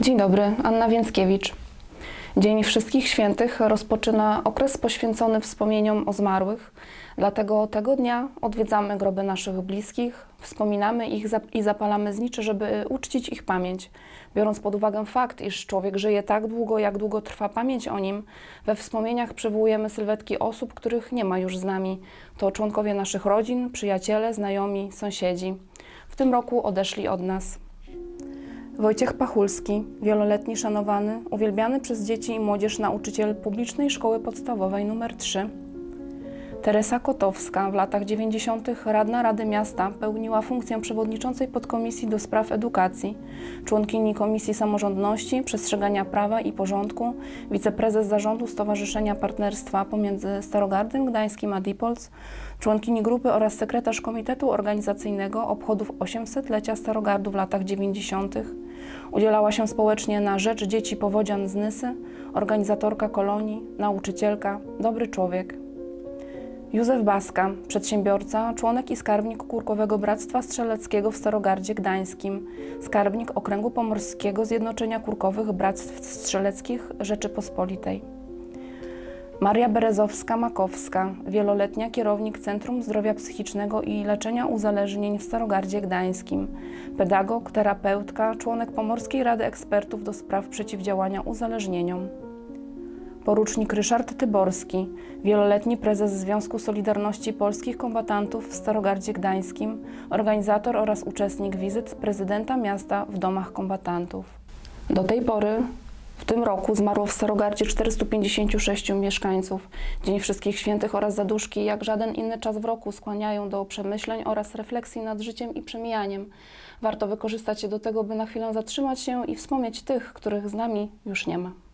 Dzień dobry, Anna Więckiewicz. Dzień Wszystkich Świętych rozpoczyna okres poświęcony wspomnieniom o zmarłych. Dlatego tego dnia odwiedzamy groby naszych bliskich, wspominamy ich i zapalamy znicze, żeby uczcić ich pamięć. Biorąc pod uwagę fakt, iż człowiek żyje tak długo, jak długo trwa pamięć o nim, we wspomnieniach przywołujemy sylwetki osób, których nie ma już z nami. To członkowie naszych rodzin, przyjaciele, znajomi, sąsiedzi. W tym roku odeszli od nas. Wojciech Pachulski, wieloletni szanowany, uwielbiany przez dzieci i młodzież nauczyciel publicznej szkoły podstawowej nr 3. Teresa Kotowska, w latach 90. radna Rady Miasta, pełniła funkcję przewodniczącej podkomisji do spraw edukacji, członkini Komisji Samorządności, Przestrzegania Prawa i Porządku, wiceprezes zarządu Stowarzyszenia Partnerstwa pomiędzy Starogardem Gdańskim a Diepholz, członkini grupy oraz sekretarz Komitetu Organizacyjnego obchodów 800-lecia Starogardu w latach 90. Udzielała się społecznie na rzecz dzieci powodzian z Nysy, organizatorka kolonii, nauczycielka, dobry człowiek. Józef Baska, przedsiębiorca, członek i skarbnik Kurkowego Bractwa Strzeleckiego w Starogardzie Gdańskim, skarbnik Okręgu Pomorskiego Zjednoczenia Kurkowych Bractw Strzeleckich Rzeczypospolitej. Maria Berezowska-Makowska, wieloletnia kierownik Centrum Zdrowia Psychicznego i Leczenia Uzależnień w Starogardzie Gdańskim, pedagog, terapeutka, członek Pomorskiej Rady Ekspertów do spraw przeciwdziałania uzależnieniom. Porucznik Ryszard Tyborski, wieloletni prezes Związku Solidarności Polskich Kombatantów w Starogardzie Gdańskim, organizator oraz uczestnik wizyt prezydenta miasta w domach kombatantów. Do tej pory w tym roku zmarło w Starogardzie 456 mieszkańców. Dzień Wszystkich Świętych oraz zaduszki, jak żaden inny czas w roku, skłaniają do przemyśleń oraz refleksji nad życiem i przemijaniem. Warto wykorzystać je do tego, by na chwilę zatrzymać się i wspomnieć tych, których z nami już nie ma.